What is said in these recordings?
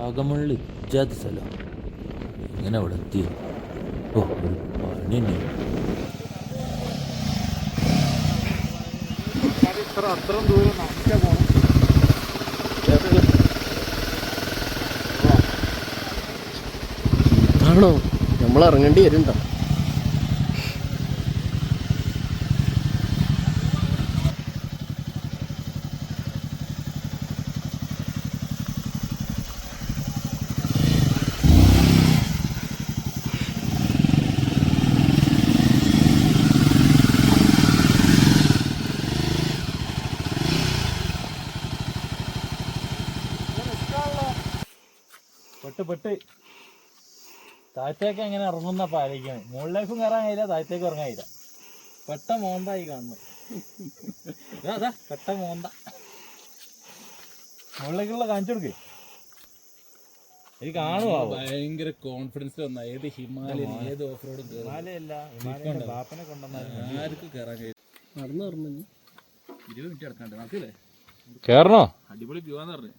വാഗമണിൽ ഇജാതി സ്ഥലം. എങ്ങനെ അവിടെ എത്തി ഓ ഒരു പണി തന്നെ ഇത്ര നമ്മൾ ഇറങ്ങേണ്ടി വരുന്നുണ്ടോ? പെട്ട് പെട്ട്. താഴത്തേക്ക് എങ്ങനെ ഇറങ്ങുന്ന പാലിക്കാണ്. മുകളിലേക്കും കയറാൻ കഴിയില്ല താഴത്തേക്ക് ഇറങ്ങാൻ കഴിയില്ല. പെട്ട മോന്തായി കാണുന്നു. അതാ പെട്ട മോന്ത. മുകളിലേക്കുള്ള കാണിച്ചു കൊടുക്കേ. ഭയങ്കര കോൺഫിഡൻസ് വന്ന. ഏത് ഹിമാലയൻ ഏത് ഓഫ് റോഡും ഹിമാലയല്ല ഹിമാലയന്റെ ബാപ്പനെ കൊണ്ടുവന്നാലും ആർക്കും കയറാൻ കഴിയും നടന്നു പറഞ്ഞു ഇരുപത് മിനിറ്റ് നടക്കണ്ടേ. നമുക്കില്ലേ കേറണോ? അടിപൊളി പോവാന്ന് പറഞ്ഞു.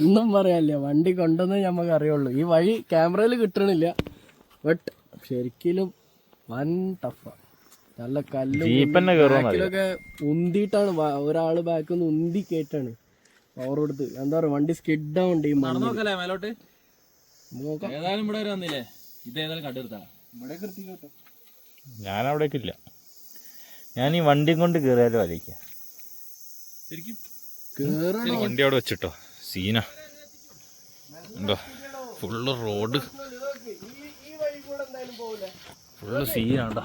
ഒന്നും പറയാനില്ല. വണ്ടി കൊണ്ടെന്ന് നമുക്ക് അറിയുള്ളൂ. ഈ വഴി ക്യാമറയിൽ കിട്ടണില്ല. ബട്ട് ശരിക്കും വൻ ടഫ് നല്ല കല്ല് ബാക്കിലൊക്കെ ഉന്തിയിട്ടാണ് ഒരാൾ ബാക്കിൽ നിന്ന് ഉന്തി കേട്ടാണ് പവർ കൊടുത്ത്. എന്താ പറയാ വണ്ടി സ്കിഡ് ആവണ്ട് ഈ മണ്ണ് നടന്നു നോക്കല്ലേ മേലോട്ട്? നമുക്ക് ഏതായാലും ഇവിടെ വരെ വന്നില്ലേ ഇത് ഏതായാലും കണ്ടെടുത്താ ഇവിടെ ഞാൻ അവിടേക്കില്ല ഞാൻ ഈ വണ്ടിയും കൊണ്ട് കയറിയാലും ആലോചിക്കാം. ശരിക്കും വണ്ടി അവിടെ വെച്ചിട്ടോ? സീന. എന്തോ ഫുള്ള് റോഡ് ഫുള്ള് സീനാണ്ടാ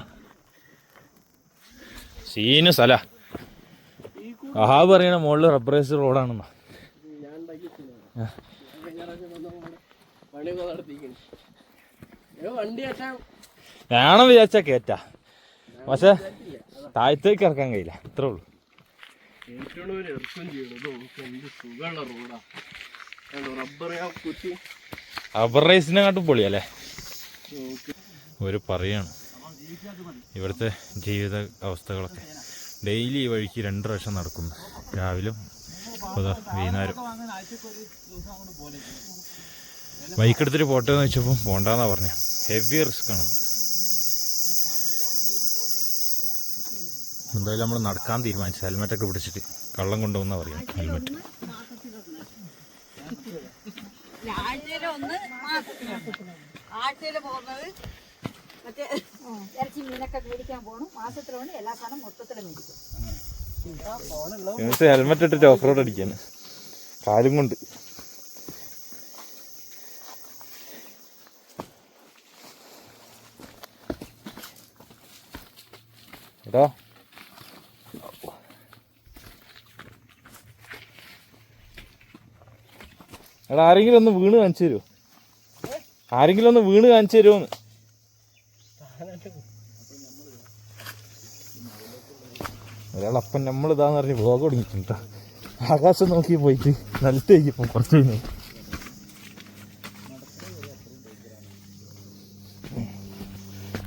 സീന് സ്ഥല. അഹാബ് പറയണ മുകളിൽ റബ്ബറൈസ് റോഡാണെന്നാ വേണം വിചാരിച്ചാ കേറ്റാ. പക്ഷെ താഴത്തേക്ക് ഇറക്കാൻ കഴിയില്ല. ഇത്രേ ഉള്ളൂ. ഏറ്റവും ഒരു ഇറക്കം ചെയ്യണത് എന്ത് സുഖമുള്ള റോഡാ. റബ്ബർ കുത്തി. റബ്ബറൈസിനെക്കാട്ടും പൊളിയല്ലേ? നോക്ക്. ഒരു പറയാണ്. ഇവിടുത്തെ ജീവിത അവസ്ഥകളൊക്കെ. ഡെയിലി ഈ വഴിക്ക് രണ്ട് പ്രാവശ്യം നടക്കുന്നു. രാവിലും വൈകുന്നേരം. ബൈക്ക് എടുത്തിട്ട് പോട്ടെ എന്ന് വെച്ചപ്പോൾ പോണ്ടെന്നാണ് പറഞ്ഞു. ഹെവി റിസ്ക് ആണ്. എന്തായാലും നമ്മൾ നടക്കാൻ തീരുമാനിച്ചു. ഹെൽമെറ്റൊക്കെ പിടിച്ചിട്ട് കള്ളം കൊണ്ടുവന്നാ പറയാം ഹെൽമെറ്റ്. ആഴ്ചയിൽ ഒന്ന് മാസത്തിലൊന്ന് ആഴ്ചയിൽ പോകുന്നത് മറ്റേ ഇറച്ചി മീനൊക്കെ മേടിക്കാൻ പോകണം മാസത്തിലാണ് എല്ലാ സാധനം മൊത്തത്തിൽ മേടിക്കും. ഹെൽമെറ്റ് ഇട്ടിട്ട് ഓഫ് റോഡ് അടിക്കാണ് കാലും കൊണ്ട് എടാ എടാ ആരെങ്കിലും ഒന്ന് വീണ് കാണിച്ചു തരുമോ ആരെങ്കിലും ഒന്ന് വീണ് കാണിച്ചു തരുമോന്ന് ഒരാളപ്പം നമ്മളിതാന്ന് പറഞ്ഞ് വ്ലോഗ് തുടങ്ങിയിട്ടുണ്ട് ആകാശം നോക്കി പോയിട്ട് നിലത്തേക്ക് ഇപ്പം കുറച്ച് കഴിഞ്ഞു.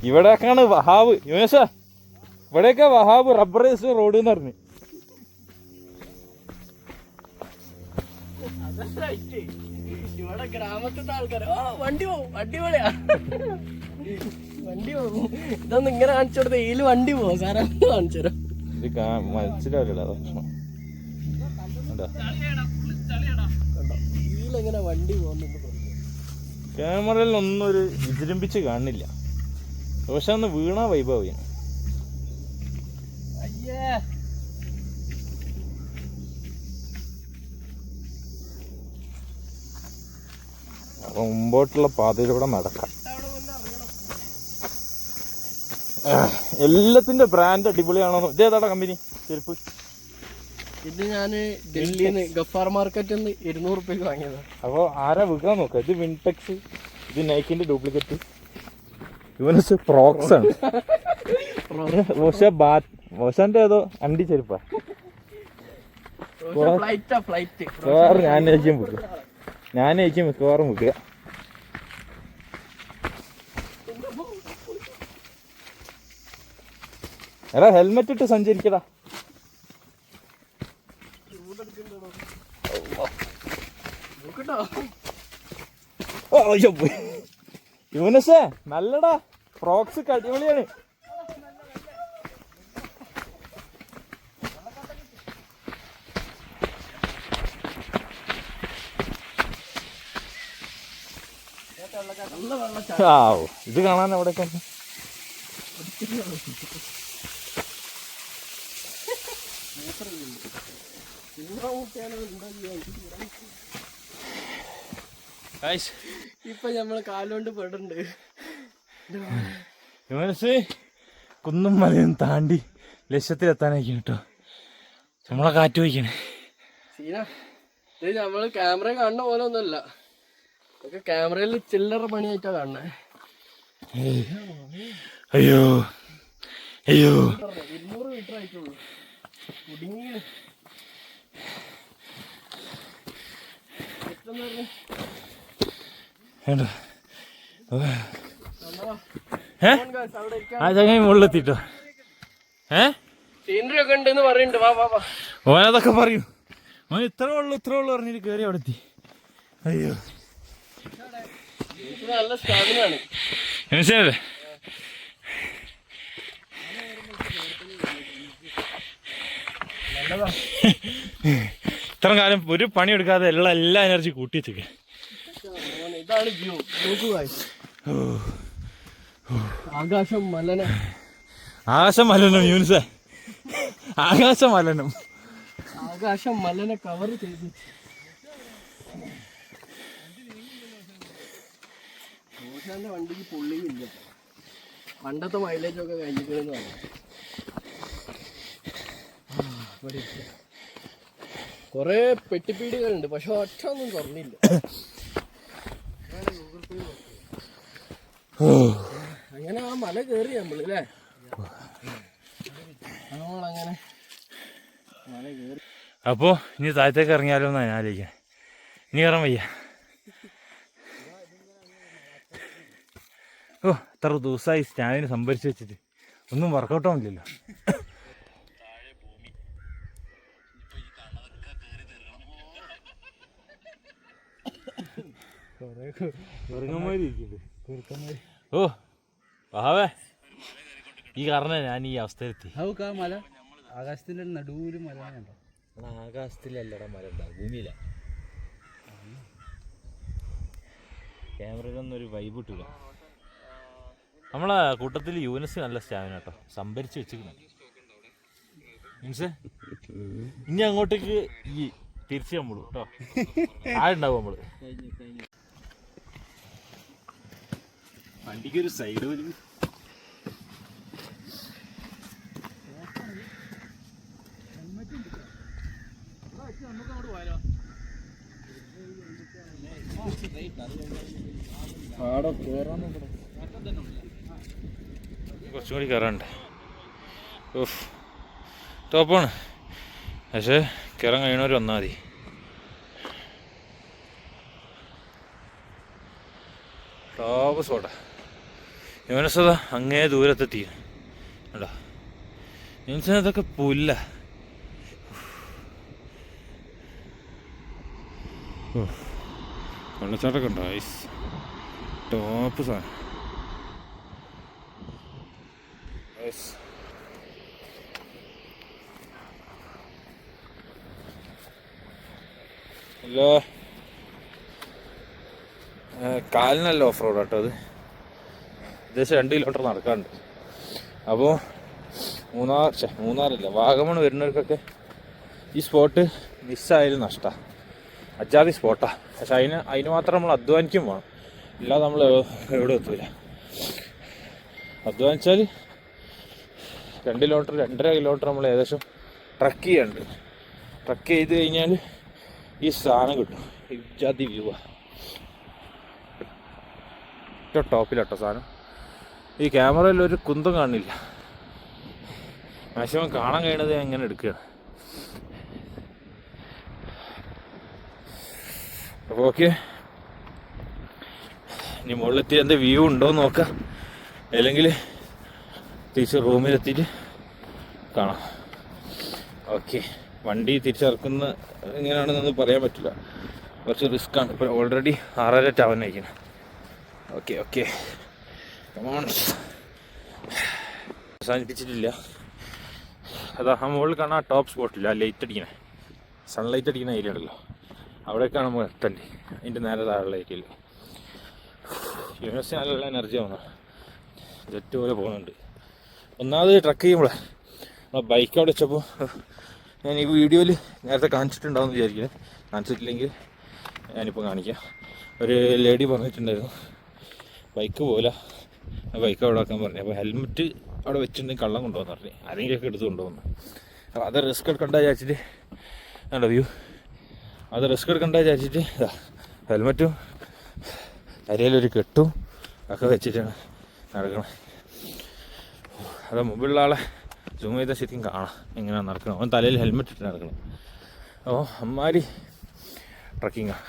ഇവിടേക്കാണ് വഹാബ്. യുനേഷ ഇവിടെയൊക്കെ വഹാബ് റബ്ബറൈസ് റോഡ് എന്ന് പറഞ്ഞു. ഇവിടെ ഗ്രാമത്തിലത്തെ ആൾക്കാർ ഓ വണ്ടി പോവും അടിപൊളിയാ വണ്ടി പോകും ഇതൊന്നും ഇങ്ങനെ കാണിച്ചു കൊടുത്ത ഇതിൽ വണ്ടി പോവും. സാറേ കാണിച്ചു തരാം? ഇത് മനസ്സിലാവില്ല ഇതിലെങ്ങനെ വണ്ടി പോകുന്നുണ്ട് ക്യാമറയിൽ ഒന്നും ഒരു വിജൃംഭിച്ച് കാണില്ല. പക്ഷെ അന്ന് വീണാ വൈഭവിയാണ് അയ്യേ അപ്പൊ മുമ്പോട്ടുള്ള പാതയിലൂടെ നടക്കാം. എല്ലാത്തിന്റെ ബ്രാൻഡ് അടിപൊളിയാണോ ഇതേതാടാ കമ്പനി ചെരുപ്പ്. ഇത് ഞാൻ ഡൽഹിയിൽ നിന്ന് ഗഫാർ മാർക്കറ്റിൽ നിന്ന് ഇരുന്നൂറ് റുപ്യക്ക് വാങ്ങിയത്. അപ്പോൾ ആരാ വിൽക്കാൻ നോക്കുക ഇത് വിൻടെക്സ് ഇത് നൈക്കിന്റെ ഡ്യൂപ്ലിക്കേറ്റ് ഇവനസ് പ്രോക്സ് ആണ്. മോശന്റെ ഏതോ അണ്ടി ചെരുപ്പാ. ഞാൻ ഞാനായിരിക്കും ഞാൻ ഞാനായിരിക്കും മിക്കവാറും വിൽക്കുക. എടാ ഹെൽമെറ്റ് ഇട്ട് സഞ്ചരിക്കടാ. യൂനസേ നല്ലടാ. ഫ്രോക്സ് അടിപൊളിയാണ് നല്ല വെള്ളച്ചാട്ടം ആ ഇത് കാണാൻ അവിടെ ഇപ്പൊ നമ്മൾ കാലുകൊണ്ട് പെടുന്നുണ്ട്. യൂനസ് കുന്നും മലയും താണ്ടി ലക്ഷ്യത്തിലെത്താനായിരിക്കും കേട്ടോ. നമ്മളെ കാറ്റ് വയ്ക്കണേ. സീന ഇത് നമ്മൾ ക്യാമറ കാണുന്ന പോലെ ഒന്നുമല്ല. ഒക്കെ ക്യാമറയിൽ ചില്ലറ പണിയായിട്ടാ കാണണേ അയ്യോ. അയ്യോ. ഇരുന്നൂറ് മീറ്റർ ആയിട്ടുള്ളൂ. ആ ചങ്ങായി മുകളിലെത്തിട്ടോ. ഏ? സീനറി ഒക്കെ ഉണ്ടെന്ന് പറയുന്നുണ്ട്. വാ വാ വാ. ഓനതൊക്കെ പറയൂ. ഓൻ ഇത്ര ഉള്ളു ഇത്ര ഉള്ളു പറഞ്ഞിട്ട് കയറി അവിടെ എത്തി അയ്യോ ഇത് നല്ല സ്റ്റാമിന ആണ് മനസ്സിലല്ലേ ഇത്ര കാലം ഒരു പണി എടുക്കാതെ എല്ലാ എല്ലാ എനർജി കൂട്ടി വെച്ചേക്ക്. ആകാശം മലന. ആകാശം മലനം യൂനിസേ. ആകാശം മലനം. ആകാശം മലനെ കവർ ചെയ്തു. റോഷാന്റെ വണ്ടിക്ക് പുള്ളിയില്ല. പണ്ടത്തെ മൈലേജ് ഒക്കെ കഴിഞ്ഞിട്ടുണ്ടെന്ന് പറഞ്ഞു. കുറേ പെട്ടിപ്പീടികളുണ്ട് പക്ഷെ ഒറ്റ ഒന്നും തുറന്നില്ല. അങ്ങനെ ആ മല കയറി നമ്മൾ അല്ലേ? നമ്മളങ്ങനെ അപ്പോ ഇനി താഴത്തേക്ക് ഇറങ്ങിയാലോ എന്നാ ഞാൻ ആലോചിക്കാൻ ഇനി കയറാൻ വയ്യ ഓ എത്ര ദിവസമായി സ്റ്റാമിന സംഭരിച്ച് വെച്ചിട്ട്? ഒന്നും വർക്കൗട്ട് ആവില്ലല്ലോ ഓ വഹാവേ ഈ കാരണം ഞാൻ ഈ അവസ്ഥയിലെത്തി. മല? ആകാശത്തിന്റെ നടുവിൽ മല കണ്ടോ. ആകാശത്തിലല്ലടാ മല ഉണ്ടാവും ഭൂമിയില. ക്യാമറയിലൊന്നും ഒരു വൈബ് കിട്ടൂല നമ്മളെ കൂട്ടത്തിൽ യൂനസ് നല്ല സ്റ്റാമിന കേട്ടോ. സംഭരിച്ച് വെച്ചിരുന്നു മീൻസ് ഇനി അങ്ങോട്ടേക്ക് ഈ തിരിച്ച് നമ്മൾ കേട്ടോ. ആളുണ്ടാവും നമ്മൾ? വണ്ടിക്ക് ഒരു സൈഡ് ഒരു ആടെ കേറാൻ കുറച്ചും കൂടി കയറാണ്ട് ഓഫ് ടോപ്പാണ്. പക്ഷേ കയറാൻ കഴിയണവർ വന്നാൽ മതി. ടോപ്പ് സ്പോട്ടാ. യുവനസത അങ്ങേ ദൂരത്തെത്തി. കേട്ടോ യുവനസതൊക്കെ പുല്ല. വെള്ളച്ചാട്ടമൊക്കെ ഉണ്ടോ? ഐസ്. ടോപ്പ് സാധനം. ഹലോ. കാലിനല്ല ഓഫ് റോഡ് കേട്ടോ അത്. ഏകദേശം രണ്ട് കിലോമീറ്റർ നടക്കാറുണ്ട് അപ്പോൾ മൂന്നാർ ഛെ, മൂന്നാറില്ല? വാഗമൺ വരുന്നവർക്കൊക്കെ ഈ സ്പോട്ട് മിസ്സായാലും നഷ്ടമാണ് അജാതി സ്പോട്ടാണ് പക്ഷെ അതിന് അതിന് മാത്രം നമ്മൾ അധ്വാനിക്കും വേണം. ഇല്ലാതെ നമ്മൾ എവിടെ എത്തൂല. അധ്വാനിച്ചാൽ രണ്ട് കിലോമീറ്റർ രണ്ടര കിലോമീറ്റർ നമ്മൾ ഏകദേശം ട്രക്ക് ചെയ്യാണ്ട് ട്രക്ക് ചെയ്ത് കഴിഞ്ഞാൽ ഈ സാധനം കിട്ടും. ഇജാതി വ്യൂ ഏറ്റവും ടോപ്പിലാട്ടോ സാധനം. ഈ ക്യാമറയിൽ ഒരു കുന്തം കാണില്ല. മാക്സിമം കാണാൻ കഴിയണത് ഞാൻ ഇങ്ങനെ എടുക്കുകയാണ്. അപ്പോൾ ഓക്കെ ഇനി മുകളിലെത്തി എന്റെ വ്യൂ ഉണ്ടോ എന്ന് നോക്കാം. അല്ലെങ്കിൽ തിരിച്ച് റൂമിലെത്തിയിട്ട് കാണാം. ഓക്കെ. വണ്ടി തിരിച്ചിറക്കുന്ന എങ്ങനെയാണെന്നൊന്നും പറയാൻ പറ്റില്ല. കുറച്ച് റിസ്ക് ആണ് ഇപ്പോൾ ഓൾറെഡി ആറര ടവനായിരിക്കണം ഓക്കെ ഓക്കെ. അവസാനിപ്പിച്ചിട്ടില്ല. അതാ ആ മുകളിൽ കാണാൻ ടോപ്പ് സ്പോട്ടില്ല ലൈറ്റ് അടിക്കണേ. സൺലൈറ്റ് അടിക്കുന്ന ഏരിയ ഉണ്ടല്ലോ. അവിടേക്കാണ് നമ്മൾ എത്തണ്ടേ അതിന്റെ നേരെ താഴെയുള്ള ഏരിയയിൽ യൂണിവേഴ്സിറ്റി നല്ല എനർജി ആവുന്നു. ജെറ്റ് പോലെ പോകുന്നുണ്ട്. ഒന്നാമത് ട്രക്ക് ചെയ്യുമ്പോൾ ബൈക്ക് അവിടെ വെച്ചപ്പോൾ ഞാൻ ഈ വീഡിയോയിൽ നേരത്തെ കാണിച്ചിട്ടുണ്ടാവും എന്ന് വിചാരിക്കുന്നത് കാണിച്ചിട്ടില്ലെങ്കിൽ ഞാനിപ്പോൾ കാണിക്കാം. ഒരു ലേഡി പറഞ്ഞിട്ടുണ്ടായിരുന്നു. ബൈക്ക് പോലെ ബൈക്ക് അവിടെ ആക്കാൻ പറഞ്ഞു. അപ്പോൾ ഹെൽമെറ്റ് അവിടെ വെച്ചിട്ടുണ്ടെങ്കിൽ കള്ളം കൊണ്ടുപോകാൻ പറഞ്ഞു. ആരെങ്കിലുമൊക്കെ എടുത്ത് കൊണ്ടുവന്നു അപ്പോൾ അത് റിസ്ക് എടുക്കണ്ട വിചാരിച്ചിട്ട് നല്ല വ്യൂ അത് റിസ്ക് എടുക്കണ്ട വിചാരിച്ചിട്ട് ഹെൽമെറ്റും അരയിലൊരു കെട്ടും ഒക്കെ വെച്ചിട്ടാണ് നടക്കണം. അത് മുമ്പിലുള്ള ആളെ സൂം ചെയ്ത ശരിക്കും കാണാം. എങ്ങനെ നടക്കണം? അവൻ തലയിൽ ഹെൽമെറ്റ് ഇട്ട് നടക്കണം. അപ്പോൾ അമ്മാരി. ട്രക്കിങ്ങാണ്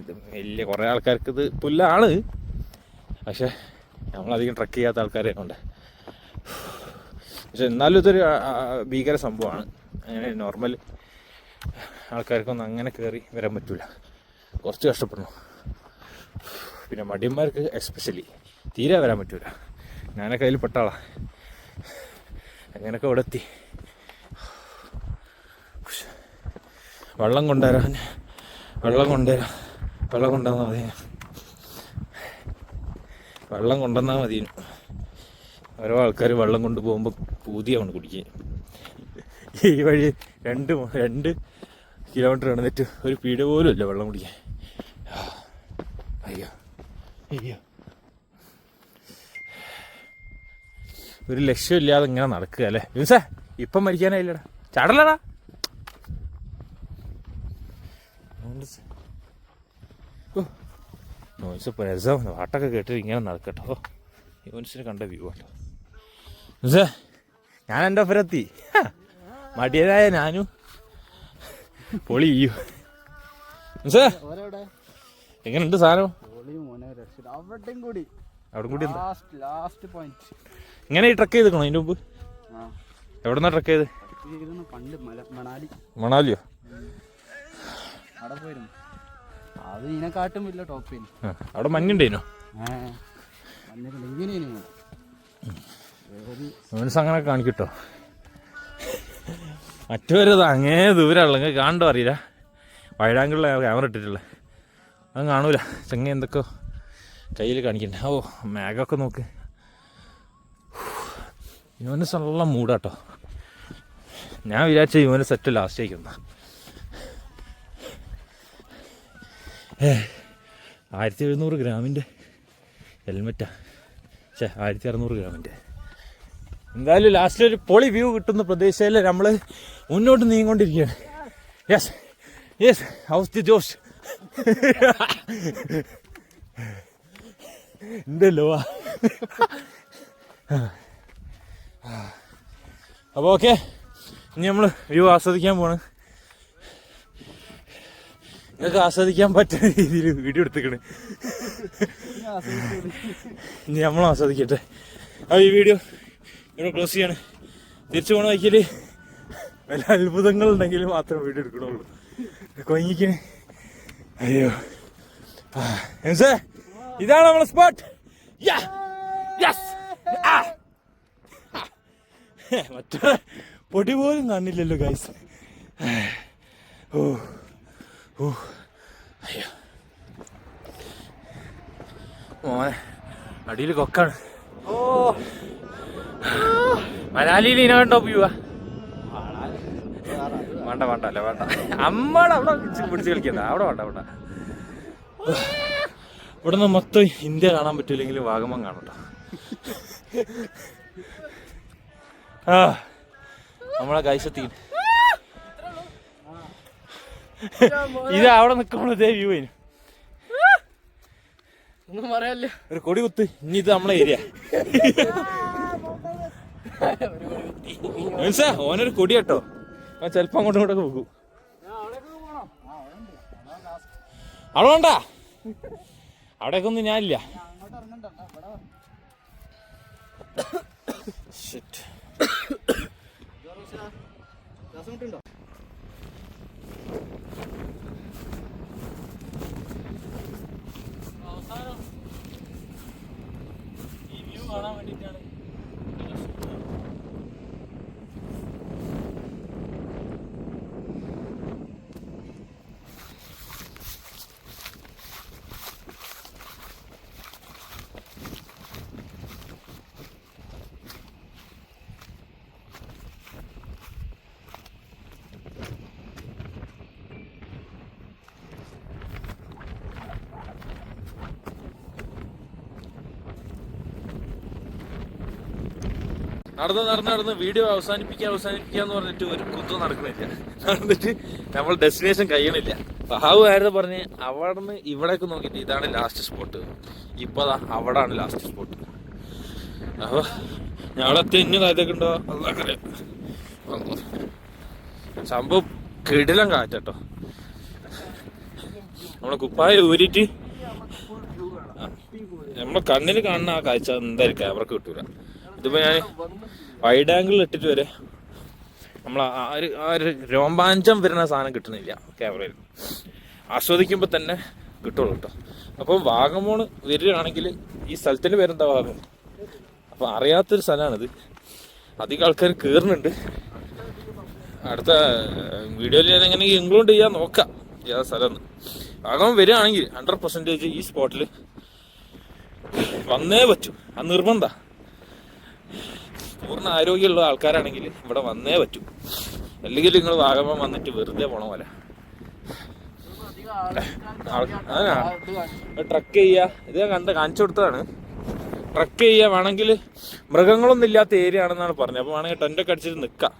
ഇത് വലിയ കുറേ ആൾക്കാർക്ക് ഇത് പുല്ലാണ്. പക്ഷേ നമ്മളധികം ട്രക്ക് ചെയ്യാത്ത ആൾക്കാരെ ഉണ്ട്. പക്ഷെ എന്നാലും ഇതൊരു ഭീകര സംഭവമാണ്. അങ്ങനെ നോർമൽ ആൾക്കാർക്കൊന്നും അങ്ങനെ കയറി വരാൻ പറ്റില്ല കുറച്ച് കഷ്ടപ്പെടണം പിന്നെ മടിയന്മാർക്ക് എസ്പെഷ്യലി തീരെ വരാൻ പറ്റൂല. ഞാനൊക്കെ അതിൽ പെട്ടാളാ. അങ്ങനെയൊക്കെ ഇവിടെ എത്തി വെള്ളം കൊണ്ടുവരാൻ വെള്ളം കൊണ്ടുവരാം. വെള്ളം കൊണ്ടുവന്നാൽ മതി. വെള്ളം കൊണ്ടുവന്നാൽ മതി. ഓരോ ആൾക്കാർ വെള്ളം കൊണ്ടുപോകുമ്പോൾ പൂതിയാവണം കുടിക്കാൻ. ഈ വഴി രണ്ട് രണ്ട് കിലോമീറ്റർ നടന്നിട്ട് ഒരു പീഡ പോലും ഇല്ല വെള്ളം കുടിക്കാൻ. അയ്യോ അയ്യോ. ഒരു ലക്ഷ്യമില്ലാതെ ഇങ്ങനെ നടക്കുക അല്ലേ? യൂസേ ഇപ്പം മരിക്കാനായില്ലടാ. ചാടലടാ നോയിസ് ഇപ്പോൾ രസം. പാട്ടൊക്കെ കേട്ടിട്ട് ഇങ്ങനെ നടക്കട്ടോ. യോൻസിന് കണ്ട വ്യൂ ആട്ടോ. യൂസേ ഞാൻ എന്റെ ഒപ്പരത്തി. മടിയനായ ഞാനും. പൊളി ചെയ്യൂ യൂസേ എങ്ങനെയുണ്ട് സാധനം? അവിടെയും കൂടി. അവിടെ കൂടി ലാസ്റ്റ് ലാസ്റ്റ് പോയിന്റ് ഇങ്ങനെ ട്രക്ക് ചെയ്തേക്കണോ അതിന്റെ മുമ്പ്? എവിടെന്നാ ട്രക്ക് ചെയ്ത്? പണ്ട് മണാലി. മണാലിയോ? അവിടെ പോയിരുന്നു. അത് ഇതിനെക്കാട്ടും ടോപ്പ് അവിടെ മഞ്ഞുണ്ടേനോ? മനസ്സ് അങ്ങനെ കാണിക്കട്ടോ. മറ്റുവരത് അങ്ങേ ദൂരമുള്ള കാണണ്ടോ അറിയില്ല. വൈഡാങ്കിളിലെ ക്യാമറ ഇട്ടിട്ടുള്ള. അത് കാണൂല. ചെങ്ങ എന്തൊക്കെയോ കയ്യിൽ കാണിക്കണ്ടേ? ഓ മേഘമൊക്കെ നോക്ക്. യുവനസ് നല്ല മൂടാട്ടോ ഞാൻ വിചാരിച്ച യുവന് സെറ്റ് ലാസ്റ്റേക്ക് ഒന്ന് ആയിരത്തി എഴുന്നൂറ് ഗ്രാമിന്റെ ഹെൽമെറ്റാ. ഛേ ആയിരത്തി അറുന്നൂറ് ഗ്രാമിന്റെ എന്തായാലും ലാസ്റ്റിൽ ഒരു പൊളി വ്യൂ കിട്ടുന്ന പ്രദേശത്തിൽ നമ്മൾ മുന്നോട്ട് നീങ്ങിക്കൊണ്ടിരിക്കുകയാണ്. Yes yes how's the josh ഉണ്ടല്ലോ അപ്പോൾ ഓക്കെ ഇനി നമ്മൾ വ്യൂ ആസ്വദിക്കാൻ പോണ്. നിങ്ങൾക്ക് ആസ്വദിക്കാൻ പറ്റുന്ന രീതിയിൽ വീഡിയോ എടുത്തേക്കണ്. ഇനി നമ്മളും ആസ്വദിക്കട്ടെ. അപ്പോൾ ഈ വീഡിയോ ഇവിടെ ക്ലോസ് ചെയ്യാണ്. തിരിച്ചു പോണ വയ്ക്കൽ വല്ല അത്ഭുതങ്ങൾ ഉണ്ടെങ്കിൽ മാത്രം വീഡിയോ എടുക്കണുള്ളൂ. കൊങ്ങിക്ക് അയ്യോ. ആ, ഇതാണ് നമ്മളെ സ്പോട്ട് മറ്റേ പൊടി പോലും കാണില്ലല്ലോ ഗൈസ് ഓ ഓ. അയ്യോ. മോനെ അടിയിൽ കൊക്കാണ്. ഓ. മനാലിയിൽ ഇനകണ്ടോ പോവാ വേണ്ട വേണ്ട അല്ല വേണ്ട. അമ്മടെ അവിടെ പിടിച്ച് കളിക്കുന്ന കളിക്കണ്ട അവിടെ വേണ്ട വേണ്ട. ഇവിടെ നിന്ന് മൊത്തം ഇന്ത്യ കാണാൻ പറ്റൂലെങ്കിലും വാഗമൺ കാണട്ടോ നമ്മളെ കൈസത്തി ഇത് അവിടെ നിൽക്കുമ്പോൾ ഇതേ വ്യൂ അതിന് ഒന്നും പറയാല്ലോ ഒരു കൊടി കുത്ത്. ഇനി ഇത് നമ്മളെ ഏരിയ മനസ്സാ ഓനൊരു കൊടി കേട്ടോ. അവൻ ചെലപ്പോ അങ്ങോട്ടും ഇങ്ങോട്ടൊക്കെ പോകും. അവിടെ വേണ്ട. അവിടേക്ക് ഒന്നും ഞാനില്ല. ശ്വാസം അവസാനം ഈ വ്യൂ കാണാൻ നടന്ന് നടന്ന് നടന്ന് വീഡിയോ അവസാനിപ്പിക്കുക എന്ന് പറഞ്ഞിട്ട് ഒരു കുത്തും നടക്കണില്ല നടന്നിട്ട് നമ്മൾ ഡെസ്റ്റിനേഷൻ കഴിയണില്ല. സഹാബ് ആയിരുന്നു പറഞ്ഞ് അവിടെ നിന്ന് ഇവിടേക്ക് നോക്കിയിട്ട് ഇതാണ് ലാസ്റ്റ് സ്പോട്ട് ഇപ്പൊ ദാ അവിടാണ് ലാസ്റ്റ് സ്പോട്ട് അപ്പോൾ ഞങ്ങളെ തെന്നു താഴത്തേക്കുണ്ടോ ഉണ്ടോ? സംഭവം കിടിലം കാറ്റട്ടോ. നമ്മളെ കുപ്പായ ഊരിട്ട് ആ, നമ്മളെ കണ്ണിന് കാണുന്ന ആ കാഴ്ച എന്തായാലും ക്യാമറക്ക് കിട്ടൂല. ഇതിപ്പോ ഞാൻ വൈഡ് ആംഗിൾ ഇട്ടിട്ട് വരെ നമ്മൾ ആ ഒരു ആ ഒരു രോമാഞ്ചം വരുന്ന സാധനം കിട്ടുന്നില്ല ക്യാമറയിൽ ആസ്വദിക്കുമ്പോൾ തന്നെ കിട്ടുള്ളൂ കേട്ടോ അപ്പോൾ വാഗമോണ് വരികയാണെങ്കിൽ ഈ സ്ഥലത്തിന്റെ പേരെന്താ വാഗം അപ്പോൾ അറിയാത്തൊരു സ്ഥലമാണിത് അധികം ആൾക്കാർ കയറുന്നുണ്ട് അടുത്ത വീഡിയോയിൽ ഞാൻ എങ്ങനെ ഇൻക്ലൂഡ് ചെയ്യാൻ നോക്കാം. ഏതാ സ്ഥലം? വാഗമൺ വരികയാണെങ്കിൽ ഹൺഡ്രഡ് പെർസെന്റേജ് ഈ സ്പോട്ടിൽ വന്നേ പറ്റൂ. അത് നിർബന്ധ. പൂർണ ആരോഗ്യമുള്ള ആൾക്കാരാണെങ്കിൽ ഇവിടെ വന്നേ പറ്റൂ. അല്ലെങ്കിൽ നിങ്ങൾ വാഗമം വന്നിട്ട് വെറുതെ പോണ പോലെ. ട്രക്ക് ചെയ്യുക. ഇത് കണ്ട് കാണിച്ചു കൊടുത്തതാണ്. ട്രക്ക് ചെയ്യുക. വേണമെങ്കിൽ മൃഗങ്ങളൊന്നും ഇല്ലാത്ത ഏരിയ ആണെന്നാണ് പറഞ്ഞത്. അപ്പോൾ വേണമെങ്കിൽ ടെന്റൊക്കെ അടിച്ചിട്ട് നിൽക്കാം.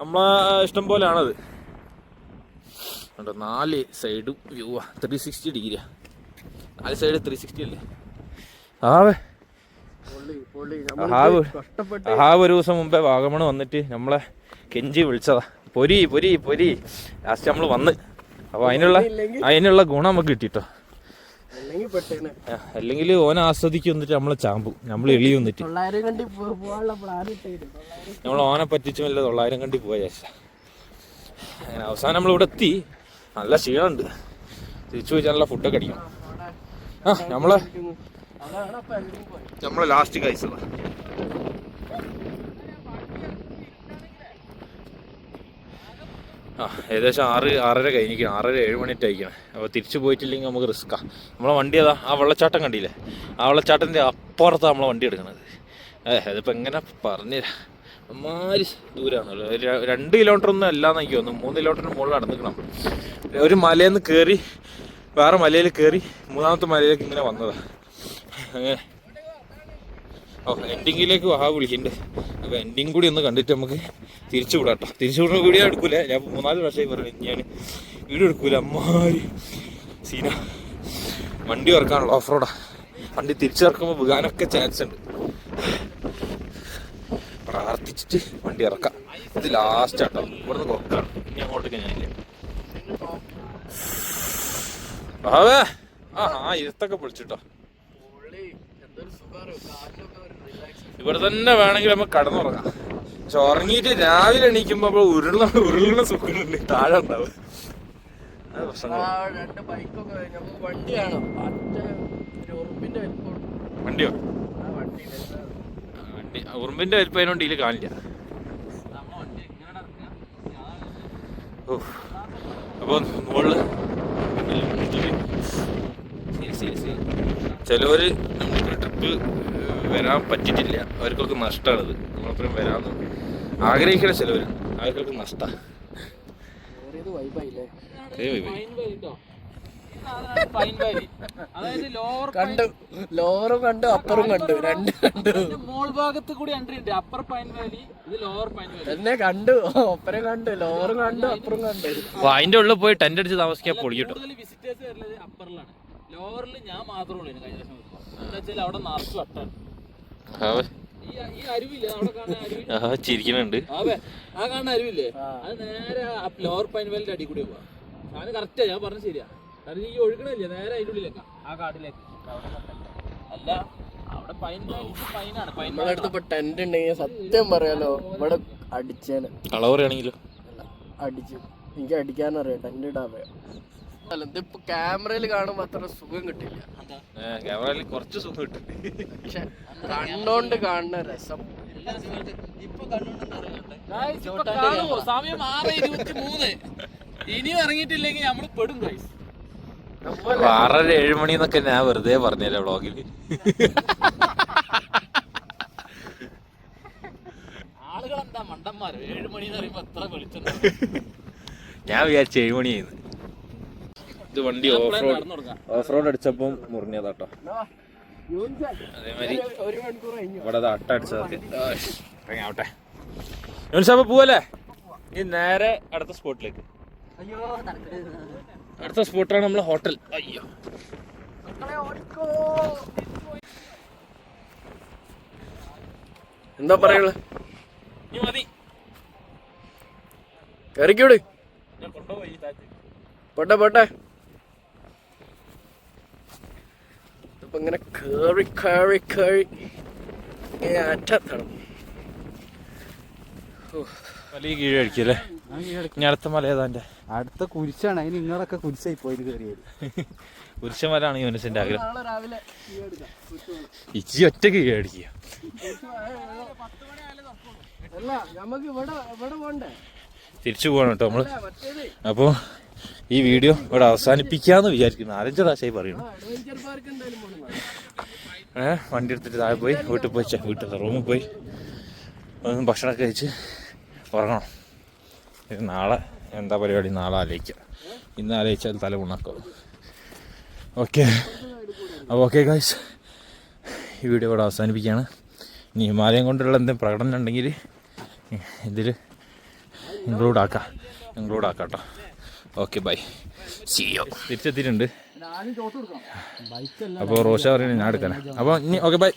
നമ്മളെ ഇഷ്ടം പോലെയാണത്. കണ്ടോ നാല് സൈഡും വ്യൂ ത്രീ സിക്സ്റ്റി ഡിഗ്രിയാ നാല് സൈഡ് ത്രീ സിക്സ്റ്റി അല്ലേ? ആവേ ഹാവ് ഒരു ദിവസം മുമ്പേ വാഗമണ് വന്നിട്ട് നമ്മളെ കെഞ്ചി വിളിച്ചതാ. പൊരി പൊരി പൊരി. ലാസ്റ്റ് നമ്മൾ വന്ന്. അപ്പൊ അതിനുള്ള അതിനുള്ള ഗുണം നമുക്ക് കിട്ടിട്ടോ. അല്ലെങ്കിൽ ഓനെ ആസ്വദിക്കും വന്നിട്ട് നമ്മളെ ചാമ്പു. നമ്മൾ എളി വന്നിട്ട്. നമ്മൾ ഓനെ പറ്റിച്ചും വല്ല തൊള്ളായിരം കണ്ടി പോയ ശേഷം അങ്ങനെ അവസാനം നമ്മൾ ഇവിടെ എത്തി. നല്ല ക്ഷീണമുണ്ട്. തിരിച്ചു പോയി നല്ല ഫുഡൊക്കെ അടിക്കണം. ആ നമ്മളെ നമ്മളെ ലാസ്റ്റ് കഴിച്ചതാ ആ ഏകദേശം ആറ് ആറര കഴിഞ്ഞിരിക്കണം. ആറര ഏഴ് മണി അയക്കണം അപ്പോൾ തിരിച്ചു പോയിട്ടില്ലെങ്കിൽ നമുക്ക് റിസ്ക്കാണ് നമ്മളെ വണ്ടി അതാ ആ വെള്ളച്ചാട്ടം കണ്ടില്ലേ? ആ വെള്ളച്ചാട്ടത്തിന്റെ അപ്പുറത്താണ് നമ്മളെ വണ്ടി എടുക്കുന്നത്. ഏഹ് അതിപ്പോൾ എങ്ങനെ പറഞ്ഞുതരാം അമ്മാരി ദൂരമാണല്ലോ രണ്ട് കിലോമീറ്റർ ഒന്നും അല്ലാന്ന് എനിക്ക് തോന്നുന്നു. മൂന്ന് കിലോമീറ്ററിന് മുകളിൽ നടന്നിക്കണം ഒരു മലയിൽ നിന്ന് കയറി വേറെ മലയിൽ കയറി മൂന്നാമത്തെ മലയിലേക്ക് ഇങ്ങനെ വന്നതാ. ഓ എൻഡിങ്ങിലേക്ക് വാ വിളിക്കുന്നുണ്ട് അപ്പോൾ എൻഡിങ് കൂടി ഒന്ന് കണ്ടിട്ട് നമുക്ക് തിരിച്ചു വിടാം കേട്ടോ. തിരിച്ചു വിടുന്ന വീഡിയോ എടുക്കൂല. ഞാൻ മൂന്നാൽ വർഷമായി പറഞ്ഞു ഞാൻ വീഡിയോ എടുക്കൂല. അമ്മാരി. സീന. വണ്ടി ഇറക്കാനുള്ള ഓഫ് റോഡാ വണ്ടി തിരിച്ചിറക്കുമ്പോൾ വീകാനൊക്കെ ചാൻസ് ഉണ്ട്. പ്രാർത്ഥിച്ചിട്ട് വണ്ടി ഇറക്കാം. ഇത് ലാസ്റ്റ് ആട്ടോ. ഇവിടുന്ന് കൊക്കാണ്. ഇനി അങ്ങോട്ടേക്ക് ഞാനില്ല ആ ആ ഇരുത്തൊക്കെ പൊളിച്ചിട്ടോ. ഇവിടെ തന്നെ വേണമെങ്കിൽ നമുക്ക് കടന്നുറങ്ങാം. പക്ഷെ ഉറങ്ങിയിട്ട് രാവിലെ എണീക്കുമ്പോ ഉരുള ഉരുളുന്ന സുഖമുണ്ട് താഴെ ഉണ്ടാവും. വണ്ടി ഉറുമ്പിന്റെ വലിപ്പം. വണ്ടിയോ? വണ്ടി ഉറുമ്പിന്റെ വലിപ്പതിനോണ്ട് ഇതിൽ കാണില്ല. അപ്പൊ അപ്പോൾ മുകളിൽ ശരി ശരി ശരി. ചിലവര് ട്രിപ്പ് വരാൻ പറ്റിയിട്ടില്ല. അവർക്കൊക്കെ നഷ്ടമാണിത് നമ്മളപ്പുറം വരാന്ന് ആഗ്രഹിക്കണ ചിലവര് അവർക്കൊക്കെ ലോവർ കണ്ടു ലോറും കണ്ടു അപ്പറും കണ്ടു രണ്ട് കണ്ടു. മോൾ ഭാഗത്ത് കൂടി എൻട്രി ഉണ്ട്. അപ്പർ പൈൻ വാലി ഇത് ലോവർ പൈൻ വാലി എന്നെ കണ്ടു ഒപ്പരം കണ്ടു ലോറും കണ്ടു അപ്പറും കണ്ടു. അതിന്റെ ഉള്ളിൽ പോയി ടെന്റ് അടിച്ച് താമസിക്കാൻ പൊളിക്കട്ടോ വിസിറ്റേഴ്സ് വരുന്നത് അപ്പറിലാണ് ലോവറിൽ ഞാൻ മാത്രമേ ഉള്ളൂ കഴിഞ്ഞ പ്രാവശ്യം വന്നപ്പോൾ. എന്താ വെച്ചാൽ അവിടെ നിറച്ച് വട്ടാണ് ഈ ഈ അരുവില്ലേ? അവിടെ കാണുന്ന അരുവി? ചിരിക്കുന്നുണ്ട് ആവേ ആ കാണുന്ന അരുവില്ലേ? അത് നേരെ ലോവർ പൈൻ വാലിന്റെ അടി കൂടി പോവാ. കറക്റ്റാ ഞാൻ പറഞ്ഞ ശരിയാ. കാരണം ഈ ഒഴുകണില്ലേ നേരെ അതിന്റെ ഉള്ളിലേക്കാ. ആ കാട്ടിലേക്ക്. അല്ല അവിടെ പൈൻ പൈനാണ്. പൈൻ അടുത്ത് ഇപ്പൊ ടെന്റ് ഉണ്ടെങ്കിൽ സത്യം പറയാലോ ഇവിടെ അടിച്ചേനെ. പറയുകയാണെങ്കിലോ? അടിച്ചു. എനിക്ക് അടിക്കാനറിയാം ടെന്റ് ഇടാൻ അറിയാം. അല്ല ഇതിപ്പോ ക്യാമറയിൽ കാണുമ്പോ അത്ര സുഖം കിട്ടില്ല. ക്യാമറയിൽ കുറച്ച് സുഖം കിട്ടും. പക്ഷെ കണ്ടോണ്ട് കാണുന്ന രസം. Guys, ഇപ്പൊ കാണുമോ? സമയം ആറ് ഇരുപത്തി മൂന്ന് ഇനിയും ഇറങ്ങിയിട്ടില്ലെങ്കിൽ നമ്മൾ പെടും ഗൈസ് ആറര ഏഴ് മണി എന്നൊക്കെ ഞാൻ വെറുതെ പറഞ്ഞല്ലേ വ്ളോഗിൽ ആളുകൾ എന്താ മണ്ടന്മാര്? ഏഴ് മണി എന്ന് പറയുമ്പോ എത്ര വെളിച്ചം ഞാൻ വിചാരിച്ചു ഏഴ് മണിയായിരുന്നു ഇത് വണ്ടി ഓഫ് റോഡ്. ഓഫ് റോഡ് അടിച്ചപ്പം മുറിഞ്ഞതാട്ടോ. അതേമാതിരി ഇവിടെ പോവല്ലേ? നേരെ അടുത്ത സ്പോട്ടിലേക്ക്. അടുത്ത സ്പോട്ടാണ് നമ്മളെ ഹോട്ടൽ. അയ്യോ. എന്താ പറയുള്ളത് ഇനി മതി. കയറിക്കൂട്. പോട്ടെ പോട്ടെ. അപ്പൊ ഇങ്ങനെ കേറി കേറി കേറി ഇങ്ങനെ അറ്റത്തണം വലിയ കീഴടിക്കല്ലേ? ഇനി അടുത്ത മല ഏതാന്റെ അടുത്ത കുരിശാണ്. അതിന് നിങ്ങളൊക്കെ കുരിശായി പോയി കയറിയത്. കുരിശമലാണ് യൂനിസിന്റെ ആഗ്രഹം. ഇച്ചി ഒറ്റ കീഴടിക്കുക. തിരിച്ചു പോകണം കേട്ടോ നമ്മൾ. അപ്പോൾ ഈ വീഡിയോ ഇവിടെ അവസാനിപ്പിക്കാന്ന് വിചാരിക്കുന്നു. നാലഞ്ച് പ്രാവശ്യമായി പറയുന്നു. ഏഹ് വണ്ടി എടുത്തിട്ട് താഴെ പോയി വീട്ടിൽ പോയി വീട്ടിൽ റൂമിൽ പോയി. ഒന്ന് ഭക്ഷണമൊക്കെ കഴിച്ച് ഉറങ്ങണം. ഇത് നാളെ എന്താ പരിപാടി നാളെ ആലോചിക്കാം. ഇന്ന് ആലോചിച്ചാൽ തല ഉണക്കും. ഓക്കെ. അപ്പോൾ ഓക്കെ ഗായ്സ് ഈ വീഡിയോ ഇവിടെ അവസാനിപ്പിക്കുകയാണ്. ഇനി ഹിമാലയം കൊണ്ടുള്ള എന്തെങ്കിലും പ്രകടനം ഉണ്ടെങ്കിൽ ഇതിൽ ഇൻക്ലൂഡ് ആക്കാം. ഇൻക്ലൂഡ് ആക്കാം കേട്ടോ. Okay bye. സിയോ തിരിച്ചെത്തിയിട്ടുണ്ട്. അപ്പോൾ റോഷ പറയുന്നത് ഞാൻ എടുക്കാനാണ് അപ്പോൾ ഇനി ഓക്കെ ബൈ.